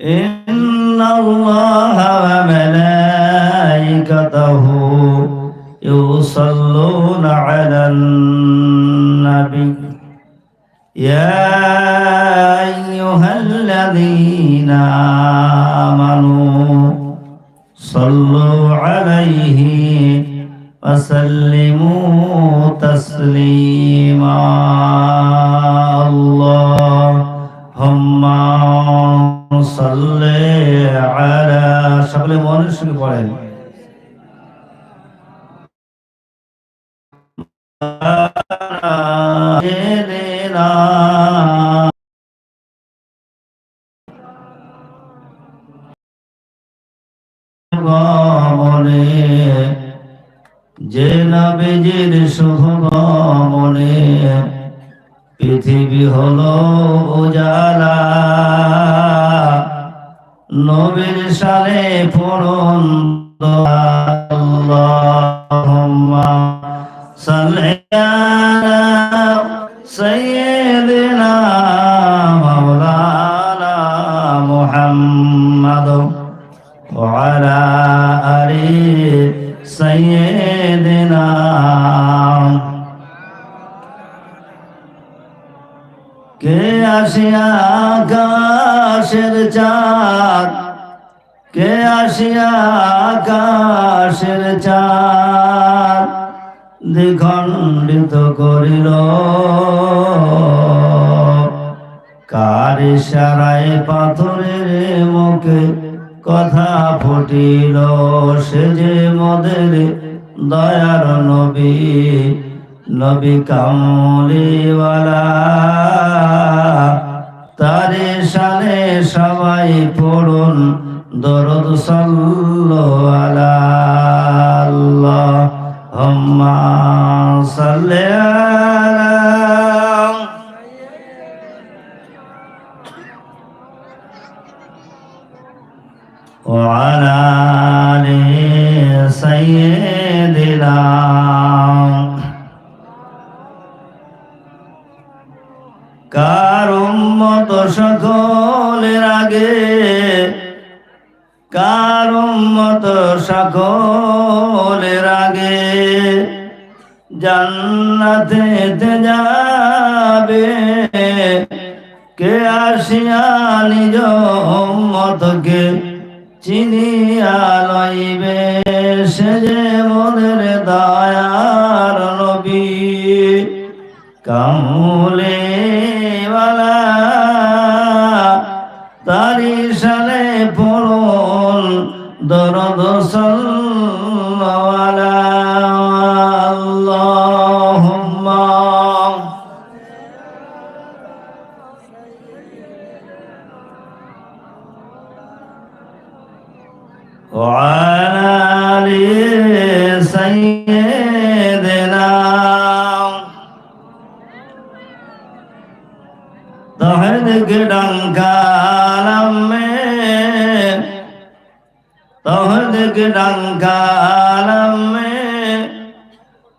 إن الله পৃথিবী হলো উজালা। নবীর সালে পড়ুন আল্লাহুম্মা ফুটিল সে যে মোদের দয়ার নবী নবী কামলিওয়ালা। তারে সালে সবাই পড়ুন দরদ সাল্লো আলা আল্লাহ হম্মা সাল্লে সকলের আগে জান্নাতে যাবে, কে আসিয়া নিজ উম্মতকে চিনিয়া লইবে? সে যে মোদের দয়ার নবী কামলে তারি সালে পড়ুন দরদ সাল্লাল্লাহু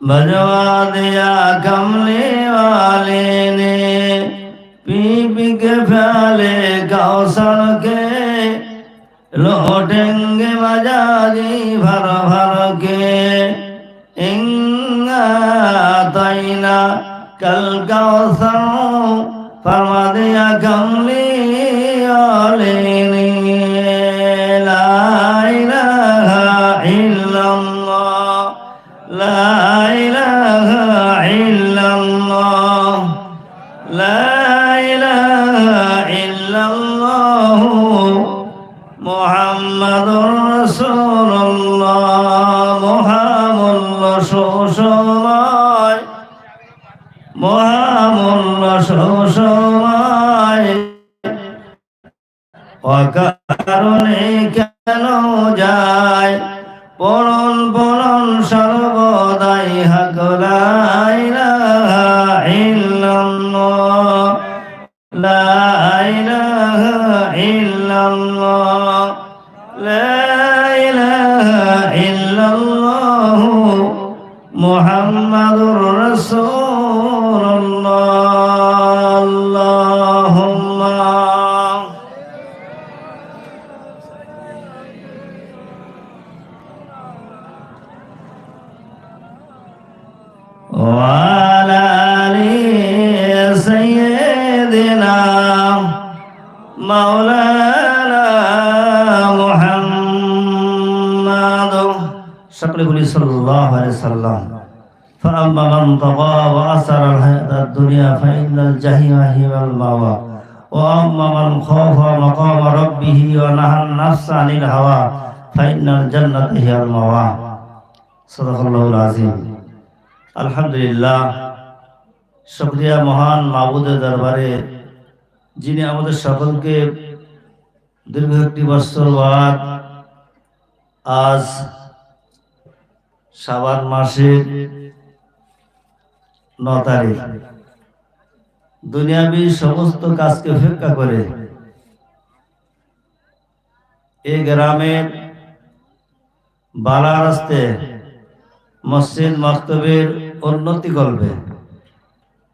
भजवा दिया कमले वाले ने। पी पी के प्याले कौशल के। लौटेंगे मजाजी भर भर के। इंगा तैना कल कौसर फरमा दिया कमली ओलेनी অকারণে কেন যায়? পরল পরল সর্বদাই হাকলাই فأما من طغى وأثر الحياة الدنيا فإن الجحيم هي المأوى وأما من خاف مقام ربه ونهى النفس عن الهوى فإن الجنة هي المأوى صدق الله العظيم আলহামদুলিল্লাহ শুকরিয়া মহান মাবুদের দরবারে যিনি আমাদের সকলকে দীর্ঘ একটি বছর বাদ আজ সাবান মাসের ন তারিখ দুনিয়াবি সমস্ত কাজকে উপেক্ষা করে। এই গ্রামের বালা রাস্তে মসজিদ মক্তবের উন্নতি করবে।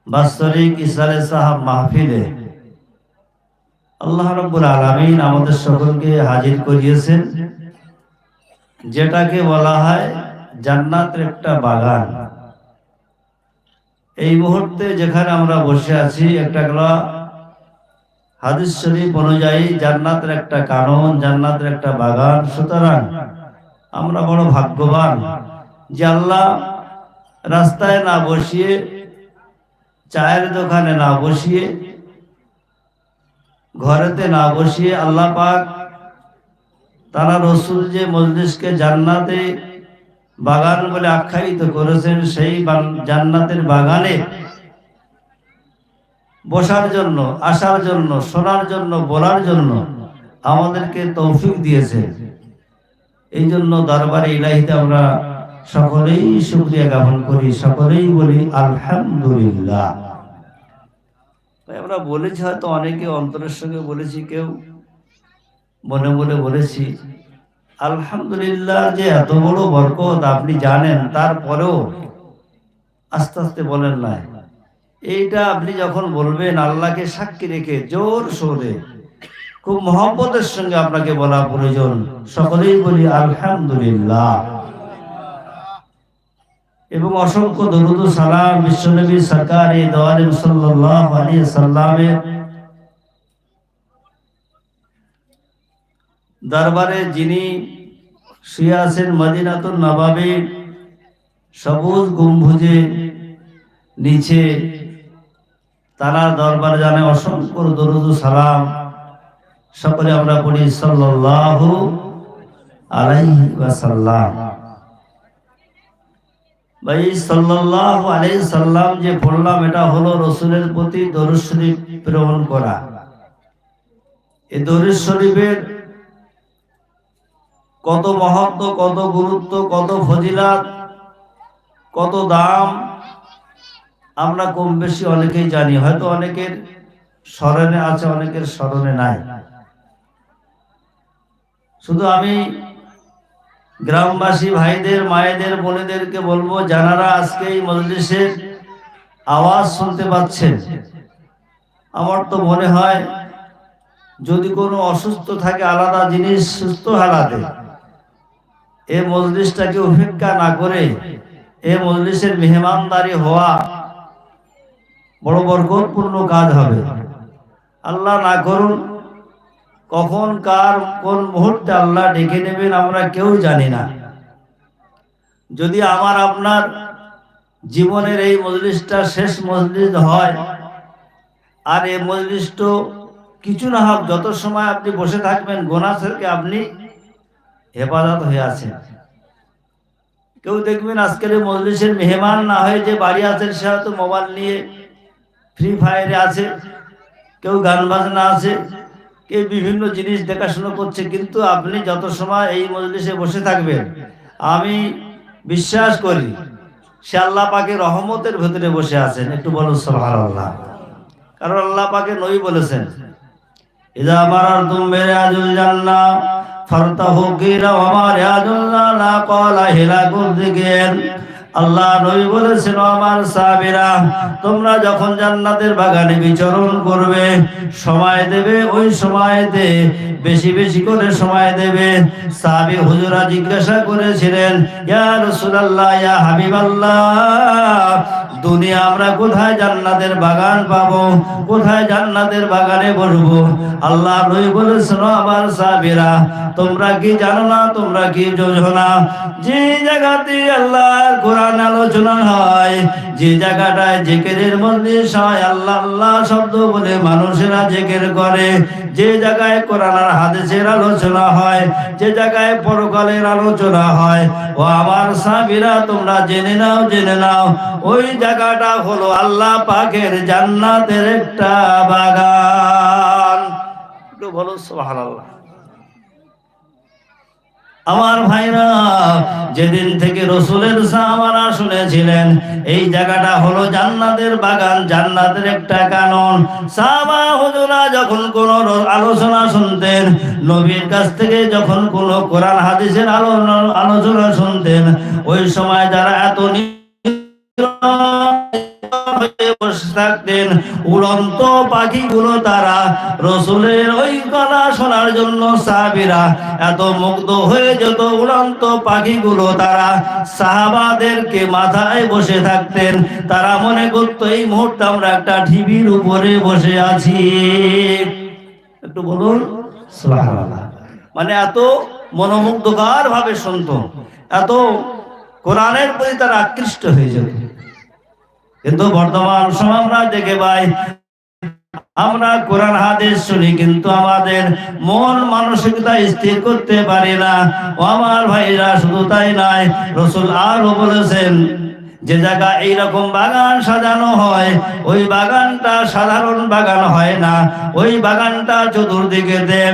বাৎসরিক ইসারে সাহাব মাহফিলে আল্লাহ রব্বুল আলমিন আমাদের সকলকে হাজির করিয়েছেন, যেটাকে বলা হয় জান্নাতের একটা বাগান। এই মুহূর্তে যেখানে আমরা বসে আছি, একটা গলা হাদিস শরীফ অনুযায়ী জান্নাতের একটা কারণ জান্নাতের একটা বাগান। সুতরাং আমরা বড় ভাগ্যবান যে আল্লাহ রাস্তায় না বসিয়ে, চায়ের দোকানে না বসিয়ে, ঘরেতে না বসিয়ে আল্লাহ পাক তারা রসুল যে মজলিসকে জান্নাতে বাগান বলে আখ্যায়িত করেছেন সেই জান্নাতের বাগানে বসার জন্য, আসার জন্য, শোনার জন্য, বলার জন্য আমাদেরকে তৌফিক দিয়েছে। এই জন্য দরবারে ইলাহিতে আমরা সকলেই শুক্রিয়া জ্ঞাপন করি, সকলেই বলি আলহামদুলিল্লাহ। আমরা বলেছি হয়তো অনেকে অন্তরের সঙ্গে বলেছি, কেউ মনে মনে বলেছি আলহামদুলিল্লাহ যে এত বড় বরকত আপনি জানেন, তারপরেও আস্তে আস্তে বলেন না এইটা আপনি যখন বলবেন, আল্লাহকে সাক্ষী রেখে জোর সোরে, খুব মহব্বতের সঙ্গে আপনাকে বলা প্রয়োজন। সকলেই বলি, আলহামদুলিল্লাহ। এবং অসংখ্য দরুদ সালাম বিশ্বনবী সরকার এই দোয়ালিম সাল্লাল্লাহু আলাইহি সাল্লামের দরবারে যিনি শুয়ে আছেন মদিনাতুল নবাবে, সবুজ গম্বুজে নিচে তারা দরবার জানে, অসংখ্য দরুদ সালাম সকলে আমরা পড়ি সাল্লাল্লাহু আলাইহি ওয়াসাল্লাম। ভাই, সাল্লাল্লাহু আলাইহি সাল্লাম যে পড়লাম, এটা হলো রসুলের প্রতি দরুদ শরীফ প্রেরণ করা। এই দরুদ শরীফের কত মহত্ব, কত গুরুত্ব, কত ফজিলাত, কত দাম, আমরা কম বেশি অনেকেই জানি, হয়তো অনেকের স্মরণে আছে, অনেকের স্মরণে নাই। শুধু আমি গ্রামবাসী ভাইদের, মায়েদের, বোনেদেরকে বলব যারা আজকে এই মজলিসের আওয়াজ শুনতে পাচ্ছেন, আমার তো মনে হয় যদি কোনো অসুস্থ থাকে, আলাদা জিনিস, সুস্থ হালাতে। এ মজলিসটাকে উপেক্ষা না করে এ মজলিসের মেহমানদারি হওয়া বড় বরকতপূর্ণ কাজ হবে। আল্লাহ না করুন, কখন, কার, কোন মুহূর্তে আল্লাহ ডেকে নেবেন আমরা কেউ জানি না। যদি আমার, আপনার জীবনের এই মজলিসটা শেষ মজলিস হয় আর এই মজলিসটা কিছু না হোক, যত সময় আপনি বসে থাকবেন, গোনা থেকে আপনি হেফাজত হয়ে আছে কেউ দেখবেন আজকের মজলিসের মেহমান না হয়ে যে বাড়ি আছেন, সে হয়তো মোবাইল নিয়ে ফ্রি ফায়ারে আছে, কেউ গান বাজনা আছে, কেউ বিভিন্ন জিনিস দেখাশোনা করছে, কিন্তু আপনি যত সময় এই মজলিসে বসে থাকবেন, আমি বিশ্বাস করি সে আল্লাহ পাকে রহমতের ভেতরে বসে আছেন। একটু বলুন সোহার আল্লাহ কারণ আল্লাহ পাকে নই বলেছেন, ইদা মারার তুম মেরে আজুল জান্না কিরা আমার ক্বালা হিলা আল্লাহ নবী আমার তোমরা যখন জান্নাতের বাগানে বিচরণ করবে, সময় দেবে, ওই সময়তে, বেশি বেশি করে সময় দেবে। সাহাবী হুজুরা জিজ্ঞাসা করেছিলেন, ইয়া রাসূলুল্লাহ, ইয়া হাবিবাল্লাহ দুনিয়া আমরা কোথায় জান্নাতের বাগান পাবো? কোথায় জান্নাতের বাগানে বসবো? আল্লাহ নই বলেছিল আমার সাবিরা তোমরা কি জানো না, তোমরা কি যোজো না? যে জায়গাতে আল্লাহর কোরআন আলোচনা হয়, যে জায়গাটায় জেকেরের মধ্যে হয় আল্লাহ আল্লাহ শব্দ বলে মানুষেরা জেকের করে যে জায়গায় কোরআন আর হাদিসের আলোচনা হয়, যে জায়গায় পরকালের আলোচনা হয়, ও আমার সাবিরা তোমরা জেনে নাও জেনে নাও, ওই জায়গাটা হলো আল্লাহ পাকের জান্নাতের একটা বাগান। একটু বলো সুবহানাল্লাহ। আমার ভাইরা, যেদিন থেকে রসুলের সাহাবারা শুনেছিলেন, এই জায়গাটা হলো জান্নাতের বাগান, জান্নাতের একটা কানন। সাহাবা, হুজুরা যখন কোন আলোচনা শুনতেন, নবীর কাছ থেকে যখন কোন কোরআন, হাদিসের আলোচনা শুনতেন, ওই সময় যারা এত থাকতেন। উড়ন্ত পাখিগুলো তারা রসুলের ওই গলা শোনার জন্য সাহাবিরা এত মুগ্ধ হয়ে যেত। উড়ন্ত পাখিগুলো তারা সাহাবাদেরকে মাথায় বসে থাকতেন। তারা মনে করতো, এই মুহূর্তে আমরা একটা ঢিবির উপরে বসে আছি। একটু বলুন মানে এত মনোমুগ্ধকার ভাবে শুনত, এত কোরআনের প্রতি তারা আকৃষ্ট হয়ে যেত। কিন্তু বর্তমান সময় আমরা দেখে পাই আমরা কোরআন হাদিস শুনি, কিন্তু আমাদের মন মানসিকতা স্থির করতে পারি না। ও আমার ভাইরা, শুধু তাই নাই রসুল আরও বলেছেন, যে জায়গা এইরকম বাগান সাজানো হয়, ওই বাগানটা সাধারণ বাগান হয় না। ওই বাগানটা চতুর্দিকে দেন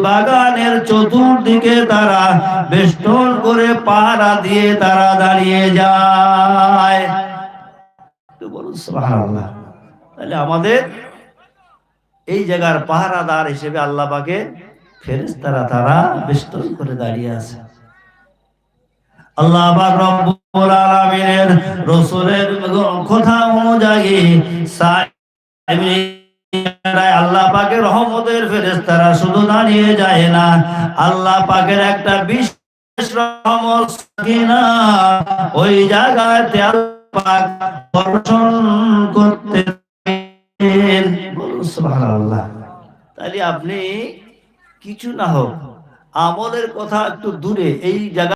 বাগানের চতুর্দিকে তারা বেষ্টন করে পাহারা দিয়ে তারা দাঁড়িয়ে যায়। তাহলে আমাদের এই জায়গার পাহারাদার হিসেবে আল্লাহ পাকে ফেরেস্তারা তারা বেষ্টন করে দাঁড়িয়ে আছে। আল্লাহ পাক কথা অনুযায়ী আল্লাহ পাকের রহমতের ফেরেস্তারা শুধু দাঁড়িয়ে যায় না। আল্লাহ পাকের একটা বিশেষ রহমত ওই জায়গাতে করতে তাহলে আপনি কিছু না হোক, আমলের কথা একটু দূরে, এই জায়গা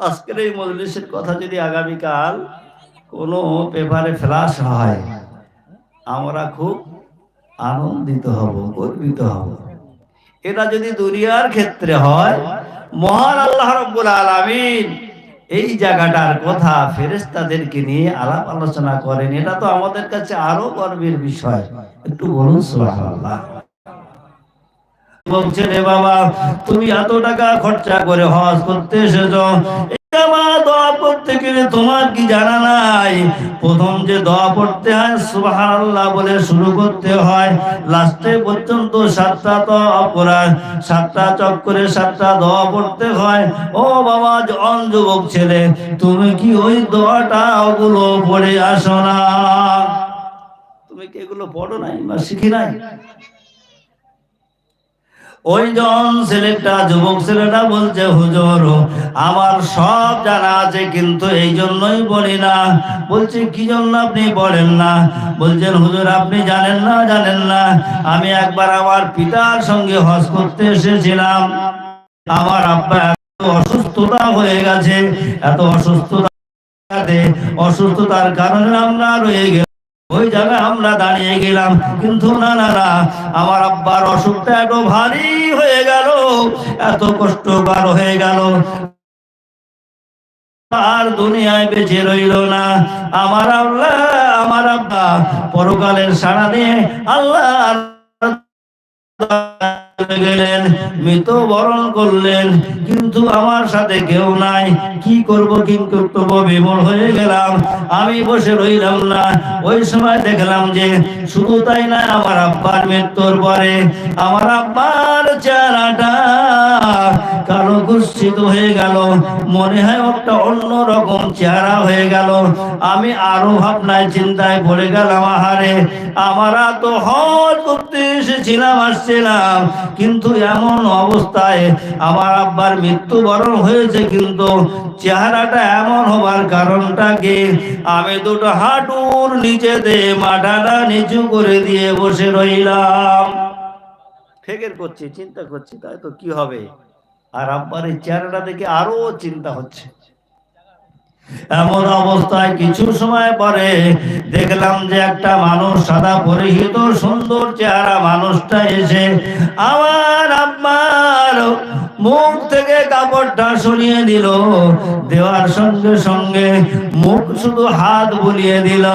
আজকের এই মজলিসের কথা যদি আগামীকাল কোনো পেপারে ফ্লাশ হয়, আমরা খুব আনন্দিত হব, গর্বিত হব। এটা যদি দুনিয়ার ক্ষেত্রে হয়, মহান আল্লাহ রব্বুল আলামিন এই জায়গাটার কথা ফেরেস্তাদেরকে নিয়ে আলাপ আলোচনা করেন, এটা তো আমাদের কাছে আরও গর্বের বিষয়। একটু বলুন সুবহানাল্লাহ। বলছে রে বাবা, তুমি এত টাকা খরচা করে হজ করতে এসেছ। তোমার কি জানা নাই? প্রথম যে দোয়া পড়তে হয়, সুবহানাল্লাহ বলে শুরু করতে হয়। লাস্টে পর্যন্ত সাতটা দোয়া পড়ায় সাতটা চক্করে সাতটা দোয়া পড়তে হয়। ও বাবা জন যুবক ছেলে, তুমি কি ওই দোয়াটা ওগুলো পড়ে আসো না? তুমি কি এগুলো পড়ো নাই বা শিখি নাই? ওই জন ছেলেটা, যুবক ছেলেটা বলছে, হুজুর, আমার সব জানা আছে, কিন্তু এই জন্যই বলি না। বলছে, কি জন্য আপনি বলেন না? বলছেন, হুজুর, আপনি জানেন না জানেন না। আমি একবার আমার পিতার সঙ্গে হজ করতে এসেছিলাম। আমার আব্বা এত অসুস্থতা হয়ে গেছে, এত অসুস্থতা অসুস্থতার কারণে আমরা রয়ে গেলাম। ওই জায়গায় আমরা দাঁড়িয়ে গেলাম। কিন্তু না না না, আমার আব্বার অসুখটা এত ভারী হয়ে গেল, এত কষ্ট বার হয়ে গেল। আর দুনিয়ায় বেঁচে রইল না। আমার আল্লাহ, আমার আব্বা, পরকালের সাড়া দিয়ে আল্লাহ গেলেন, মৃত বরণ করলেন, কিন্তু আমার সাথে কেউ নাই। কি করব কি করব বিমল হয়ে গেলাম। আমি বসে রইলাম না। ওই সময় দেখলাম যে শুধু তাই না, আমার আব্বার মৃত্যুর পরে আমার আব্বার চেহারাটা কালো কুৎসিত হয়ে গেল। মনে হয় একটা অন্য রকম চেহারা হয়ে গেল। আমি আরও ভাবনায়, চিন্তায় পড়ে গেলাম, আহারে, আমরা তো হজ করতে এসেছিলাম, আসছিলাম। কিন্তু এমন অবস্থায় আমার আব্বার মৃত্যুবরণ হয়েছে কিন্তু চেহারাটা এমন হবার কারণটা কি? আমি দুটো হাঁটুর নিচে দে মাথাটা নিচু করে দিয়ে বসে রইলাম। ফেকের করছি, চিন্তা করছি, তাই তো কি হবে? আর আব্বার এই চেহারাটা দেখে আরও চিন্তা হচ্ছে। এমন অবস্থায় কিছু সময় পরে দেখলাম যে একটা মানুষ সাদা পরিহিত সুন্দর চেহারা মানুষটা এসে আমার আব্বার মুখ থেকে কাপড়টা সরিয়ে দিল। দেওয়ার সঙ্গে সঙ্গে মুখ শুধু হাত বুলিয়ে দিল।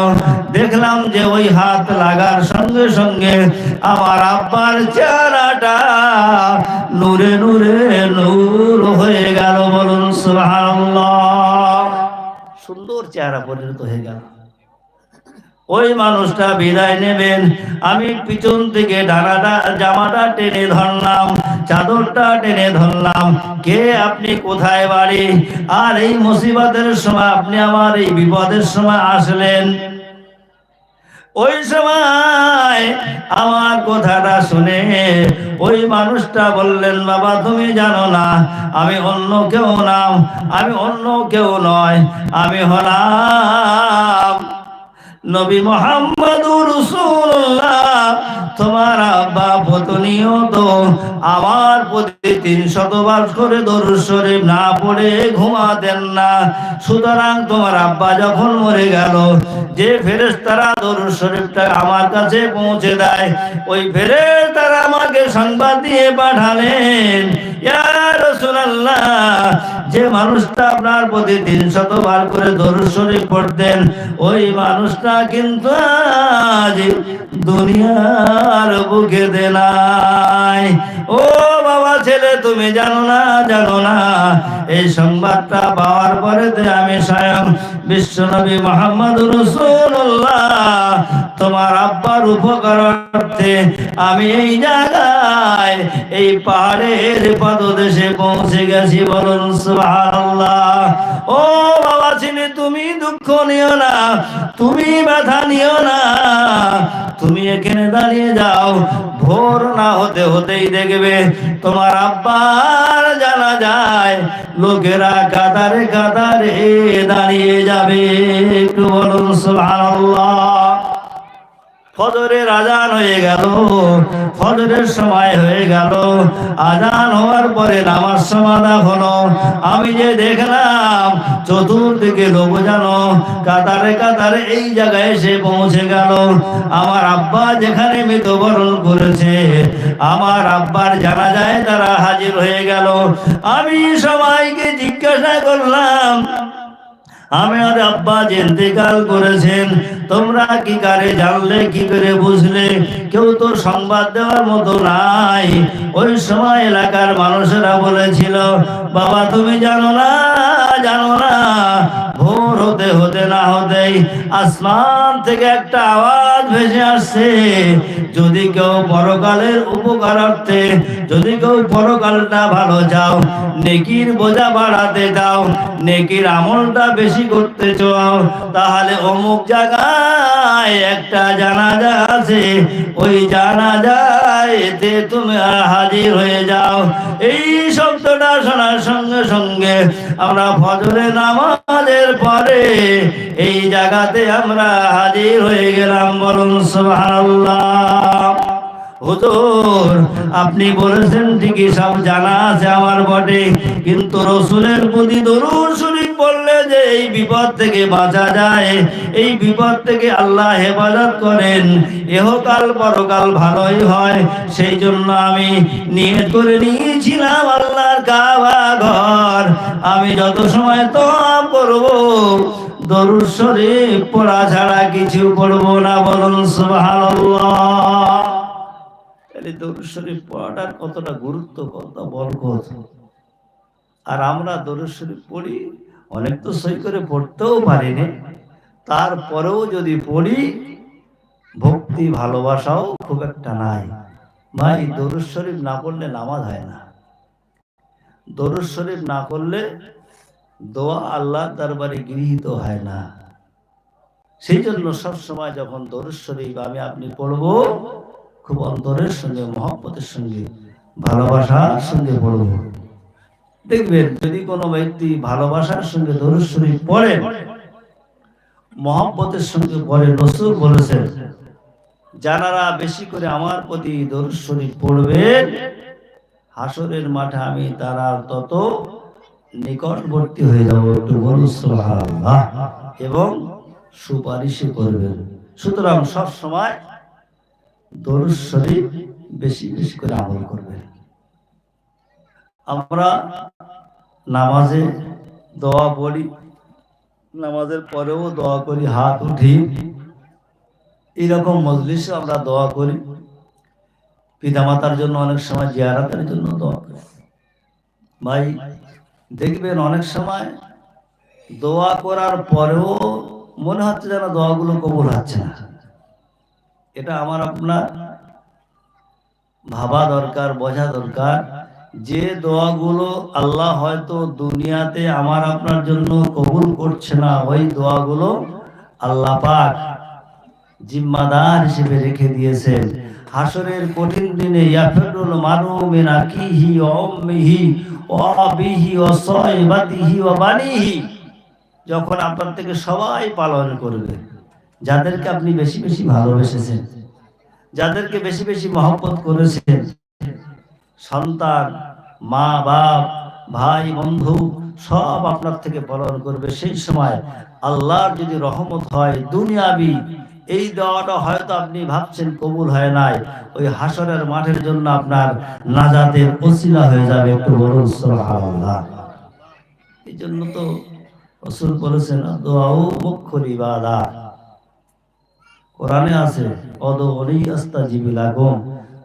দেখলাম যে ওই হাত লাগার সঙ্গে সঙ্গে আমার আব্বার চেহারাটা নূরে নূরে নূর হয়ে গেল বলুন, সুবহানাল্লাহ। সুন্দর চেহারা পরিণত হয়ে গেল। ওই মানুষটা বিদায় নেবেন। আমি পিছন থেকে ডানাটা, জামাটা টেনে ধরলাম, চাদরটা টেনে ধরলাম। কে আপনি, কোথায় বাড়ি? আর এই মুসিবতের সময় আপনি আমার এই বিপদের সময় আসলেন। ওই সময় আমার কথাটা শুনে ওই মানুষটা বললেন, বাবা, তুমি জানো না, আমি অন্য কেউ নাম আমি অন্য কেউ নয়, আমি হলাম নবী মোহাম্মদুর রাসূলুল্লাহ, তোমার আব্বা প্রতিনিয়ত আমার প্রতি তিন শতবার করে দরুদ না পড়ে ঘুমাতেন না। সুতরাং তোমার আব্বা যখন মরে গেল, যে ফেরেশতারা দরুদ শরীফটা আমার কাছে পৌঁছে দেয়, ওই ফেরেশতারা আমাকে সংবাদ দিয়ে পাঠালেন, ইয়া রাসূলুল্লাহ, যে মানুষটা আপনার প্রতি তিন শতবার করে দরুদ শরীফ পড়তেন, ওই মানুষটা কিন্তু আজ দুনিয়ার বুকে দেনায়। ও বাবা ছেলে, তুমি জানো না জানো না। এই সংবাদটা পাওয়ার পরে আমি স্বয়ং বিশ্বনবী মোহাম্মদ রসুল্লাহ তোমার আব্বার উপকার আমি এই জায়গায়, এই পাহাড়ের পাদদেশে পৌঁছে গেছি বলুন ও বাবা ছেলে, তুমি দুঃখ নিও না, তুমি ব্যথা নিও না। তুমি এখানে দাঁড়িয়ে যাও, ভোর না হতে হতেই দেখবে তোমার আব্বার জানা যায় লোকেরা কাতারে কাতারে দাঁড়িয়ে যাবে। একটু বলুন সুবহানাল্লাহ। ফজরের আজান হয়ে গেল, ফজরের সময় হয়ে গেল, আজান হওয়ার পরে নামাজ সমাধা হলো। আমি যে দেখলাম, চতুর্দিকে লোক জানো কাতারে কাতারে এই জায়গায় এসে পৌঁছে গেল। আমার আব্বা যেখানে মৃত্যুবরণ করেছে, আমার আব্বার জানা যায় তারা হাজির হয়ে গেল। আমি সবাইকে জিজ্ঞাসা করলাম আমার আব্বা যে ইন্তেকাল করেছেন, তোমরা কি কারে জানলে, কি করে বুঝলে? কেউ তো সংবাদ দেওয়ার মতো নাই। ওই সময় এলাকার মানুষেরা বলেছিল, বাবা তুমি জানো না জানো না। ভোর হতে হতে না হতেই আসমান থেকে একটা আওয়াজ ভেসে আসছে। যদি কেউ পরকালের উপকারার্থে, যদি কেউ পরকালটা ভালো চাও, নেকির বোঝা বাড়াতে দাও, নেকির আমলটা বেশি করতে চাও, তাহলে অমুক জায়গায় একটা জানাজা আছে। ওই জানাজায় এতে তুমি হাজির হয়ে যাও। এই শব্দটা শোনার সঙ্গে সঙ্গে আমরা ফজরে নামাজের পরে এই জায়গাতে আমরা হাজির হয়ে গেলাম বলুন আপনি বলেছেন ঠিকই সব জানা আছে আমার বটে, কিন্তু রসুলের প্রতি শরীফ পড়লে যে এই বিপদ থেকে বাঁচা যায়, এই বিপদ থেকে আল্লাহ হেফাজত করেন। এহকাল পরকাল ভালোই হয়, সেই জন্য আমি নিয়ত করে নিয়েছিলাম আল্লাহর কাবা ঘর। আমি যত সময় তো করব, দরুদ শরীফ পড়া ছাড়া কিছু পড়ব না বলুন দরুদ শরীফ পড়াটার কতটা গুরুত্ব কত বরকত আর আমরা দরুদ শরীফ পড়ি অনেক তো সই করে পড়তেও পারিনি। তারপরেও যদি পড়ি, ভক্তি, ভালোবাসাও খুব একটা নাই। ভাই, দরুদ শরীফ না পড়লে নামাজ হয় না। দরুদ শরীফ না করলে দোয়া আল্লাহ দরবারে গৃহীত হয় না। সেই জন্য সবসময় যখন দরুদ শরীফ আমি আপনি পড়ব, খুব অন্তরের সঙ্গে, মহব্বতের সঙ্গে, ভালোবাসার সঙ্গে পড়ব। দেখবেন যদি কোনো ব্যক্তি ভালোবাসার সঙ্গে দরুদ পড়েন মহব্বতের সঙ্গে পড়ে, রসুল বলেছেন যারা বেশি করে আমার প্রতি দরুদ পড়বেন হাসরের মাঠে আমি তারা তত নিকটবর্তী হয়ে যাব। একটু বলুন এবং সুপারিশে করবেন। সুতরাং সব সময় দরুদ বেশি বেশি করে আমল করবেন। আমরা নামাজে দোয়া পড়ি, নামাজের পরেও দোয়া করি, হাত উঠি। এইরকম মজলিসে আমরা দোয়া করি। পিতামাতার জন্য অনেক সময় জিয়ারাতের জন্য দোয়া করি। ভাই, দেখবেন অনেক সময় দোয়া করার পরেও মনে হচ্ছে যেন দোয়াগুলো কবুল হচ্ছে না। এটা আমার আপনার ভাবা দরকার, বোঝা দরকার। যে দোয়াগুলো আল্লাহ হয়তো দুনিয়াতে আমার আপনার জন্য কবুল করছে না, ওই দোয়াগুলো আল্লাহ পাক জিম্মাদার হিসেবে রেখে দিয়েছেন। হাসরের কঠিন দিনে, ইয়াফিরুল মানু আকিহি ওয়া উম্মিহি ওয়া বানিহি। যখন আপনার থেকে সবাই পালন করবে, যাদেরকে আপনি বেশি বেশি ভালোবেসেছেন, যাদেরকে বেশি বেশি মহব্বত করেছেন সন্তান, মা, বাপ, ভাই, বন্ধু, সব আপনার থেকে পালন করবে। সেই সময় আল্লাহর যদি রহমত হয় দুনিয়াবি, এই দেওয়াটা হয়তো আপনি ভাবছেন কবুল হয় নাই। ওই হাসরের মাঠের জন্য আপনার নাজাতের ওসিলা হয়ে যাবে। একটু বলুন এই জন্য তো রসুল বলেছেন দোয়াও মুখ্য ইবাদা। কোরআনে আছে অদ অলি আস্তা জিবিলাগম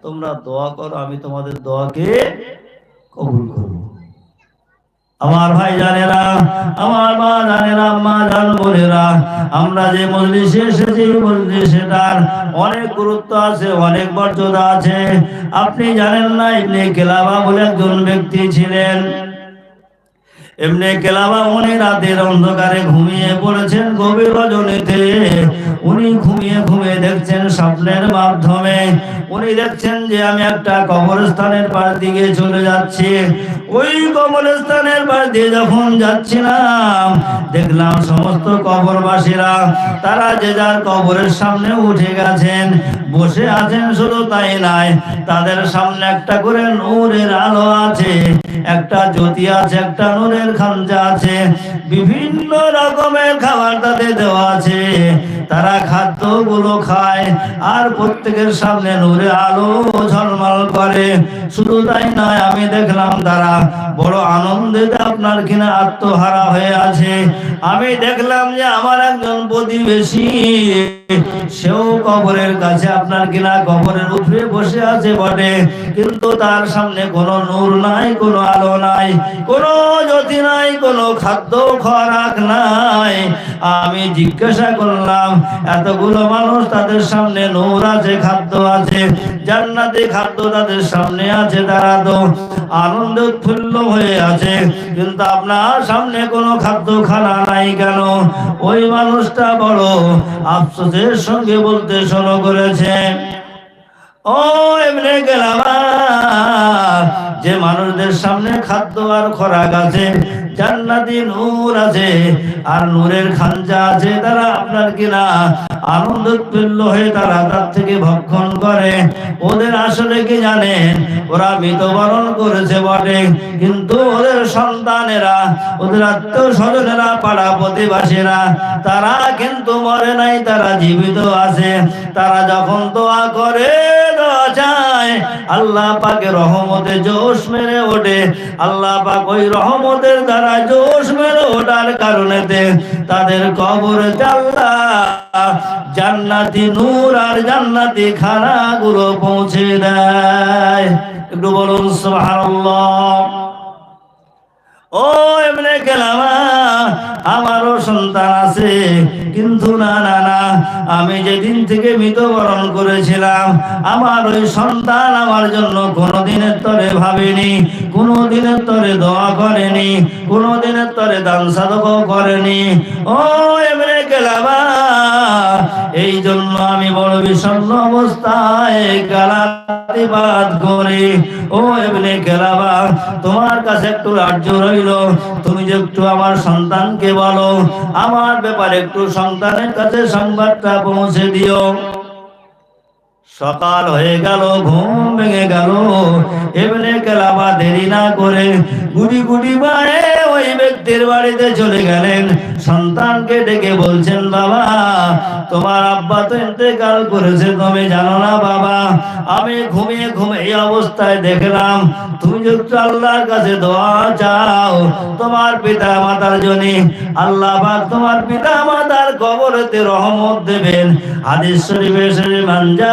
তোমরা দোয়া করো, আমি তোমাদের দোয়াকে কবুল করব। আমার ভাই জানেরা, আমার মা জানেরা, মা জান বোনেরা, আমরা যে মজলিসে এসেছি মজলিসে তার অনেক গুরুত্ব আছে, অনেক মর্যাদা আছে। আপনি জানেন না ইবনে কেলাবা বলে একজন ব্যক্তি ছিলেন। এমনি কেলাবা উনি রাতের অন্ধকারে ঘুমিয়ে পড়েছেন গভীর রজনীতে। উনি ঘুমিয়ে ঘুমিয়ে দেখছেন স্বপ্নের মাধ্যমে। উনি দেখছেন যে আমি একটা কবরস্থানের পাশ দিকে চলে যাচ্ছি। ওই কবরস্থানের পাশ দিয়ে যখন যাচ্ছিলাম, দেখলাম সমস্ত কবরবাসীরা, তারা যে যার কবরের সামনে উঠে গেছেন, বসে আছেন শুধু তাই নাই তাদের সামনে একটা করে নূরের আলো আছে, একটা জ্যোতি আছে, একটা নূরের খাঞ্জা আছে, বিভিন্ন রকমের খাবার তাদের দেওয়া আছে। তারা খাদ্যগুলো খায় আর প্রত্যেকের সামনে নূরে আলো ঝলমল করে। শুধু তাই নয়, আমি দেখলাম তারা বড় আনন্দে আপনার কিনা আত্মহারা হয়ে আছে। আমি দেখলাম যে আমার একজন প্রতিবেশী, সেও কবরের কাছে আপনার কিনা কবরের উপরে বসে আছে বটে। কিন্তু তার সামনে কোনো নূর নাই, কোনো আলো নাই, কোনো জ্যোতি নাই, কোনো খাদ্য খরাক নাই। আমি জিজ্ঞাসা করলাম, এতগুলো মানুষ তাদের সামনে নূর আছে, খাদ্য আছে? জান্নাতে খাদ্য তাদের সামনে আছে, তারা তো আনন্দ উৎফুল্ল হয়ে আছে। কিন্তু আপনার সামনে কোনো খাদ্য খানা নাই কেন? ওই মানুষটা বড় আফসোসের সঙ্গে বলতে শুরু করেছে। ও এমনি গেলাম যে মানুষদের সামনে খাদ্য আর খোরাক আছে, জান্নাতি নূর আছে, আর নূরের খাঞ্জা আছে, তারা আপনার কিনা আনন্দ উৎপন্ন হয়ে তারা তার থেকে ভক্ষণ করে। ওদের আসলে কি জানেন? ওরা মৃতবরণ করেছে বটে, কিন্তু ওদের সন্তানেরা, ওদের আত্মীয় স্বজনেরা পাড়া প্রতিবাসীরা, তারা কিন্তু মরে নাই, তারা জীবিত আছে। তারা যখন দোয়া করে দোয়া চায় আল্লাহ পাকে রহমতে জোশ মেরে ওঠে। আল্লাহ পাক ওই রহমতের দ্বারা জোশ মেরে ওঠার কারণেতে তাদের কবরে আল্লাহ জান্নাতি নূর আর জান্নাতি খানাগুলো পৌঁছে দেয়। একটু বলুন, সুবহানাল্লাহ। ও এমনি গেলামা আমারও সন্তান আছে। কিন্তু না না না, আমি যেদিন থেকে মৃতবরণ করেছিলাম, আমার ওই সন্তান আমার জন্য কোনোদিনের তরে ভাবেনি, কোনোদিনের তরে দোয়া করেনি, কোনোদিনের তরে দান সাধকও করেনি। ও এমনি গেলামা এই জন্য আমি বড় বিষণ্ণ অবস্থায় গালাতিবাদ করি। ও এমনি গেলাবা তোমার কাছে একটু রাজ্য রইল, তুমি যে একটু আমার সন্তানকে বলো, আমার ব্যাপারে একটু সন্তানের কাছে সংবাদটা পৌঁছে দিও। সকাল হয়ে গেল, ঘুম ভেঙে গেল। এমনি কেলাবা দেরি না করে গুটি গুটি বাড়ে ওই ব্যক্তির বাড়িতে চলে গেলেন। সন্তানকে ডেকে বলছেন, বাবা, তোমার আব্বা তো ইন্তেকাল করেছে, তুমি জানো না, বাবা। আমি ঘুমিয়ে ঘুমিয়ে অবস্থায় দেখলাম, তুমি যদি আল্লাহর কাছে দোয়া চাও, তোমার পিতা মাতার জন্য। আল্লাহ পাক তোমার পিতা মাতার কবরেতে রহমত দেবেন। হাদিস শরীফে শরীফ মানজা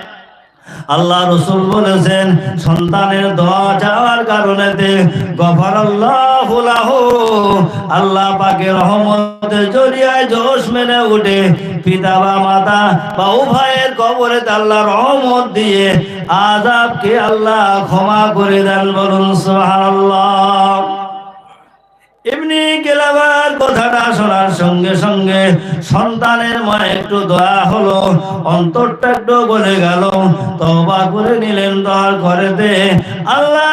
আল্লাহ রসুল বলেছেন, সন্তানের দোয়া চাওয়ার কারণেতে গফর আল্লাহ আল্লাহ পাকে রহমতের জরিয়ায় জোশ মেনে উঠে পিতা বা মাতা বা উভয়ের কবরে আল্লাহ রহমত দিয়ে আজাবকে আল্লাহ ক্ষমা করে দেন বলুন সুবহানাল্লাহ। এমনি গেলাবার কথাটা শোনার সঙ্গে সঙ্গে সন্তানের মা একটু দোয়া হলো, অন্তরটা একটু গলে গেল। তবা করে নিলেন দর ঘরেতে। আল্লাহ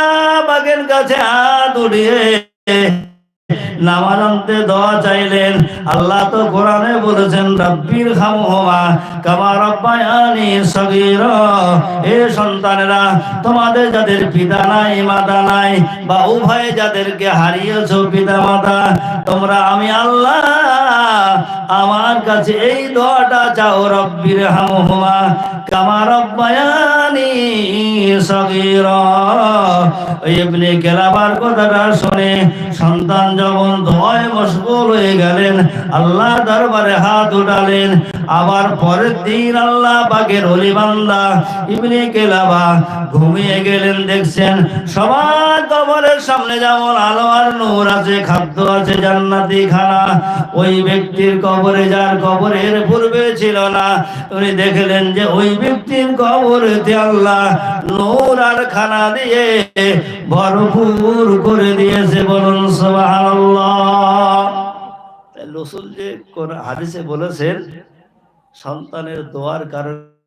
বাগের কাছে হাত উঠিয়ে নামাজ আনতে দোয়া চাইলেন। আল্লাহ তো কোরআনে বলেছেন, রব্বির খামুহমা কামা রব্বায়ানি সগীর। এ সন্তানেরা, তোমাদের যাদের পিতা নাই, মাতা নাই, বা উভয়ে যাদেরকে হারিয়েছো পিতা, মাতা, তোমরা আমি আল্লাহ, আমার কাছে এই দোয়াটা চাও, রব্বির হামুহমা কামা রব্বায়ানি সগীর। ইবনে কেলাবার কথাটা শুনে সন্তান যখন ধোয় মশগুল হয়ে গেলেন, আল্লাহ দরবারে হাত উঠালেন। আবার পরের দিন আল্লাহ পাকের হলি বান্দা ইবনে কেলাবা ঘুমিয়ে গেলেন, দেখছেন সবার কবরের সামনে যেমন আলো আর নূর আছে, খাদ্য আছে, জান্নাতি খানা। ওই ব্যক্তির কবরে যার কবরের পূর্বে ছিল না, উনি দেখলেন যে ওই ব্যক্তির কবরেতে আল্লাহ নূর আর খানা দিয়ে ভরপুর করে দিয়েছে। বলুন, সুবহানাল্লাহ। রসুল যে কোন হাদিসে বলেছেন সন্তানের দোয়ার কারণে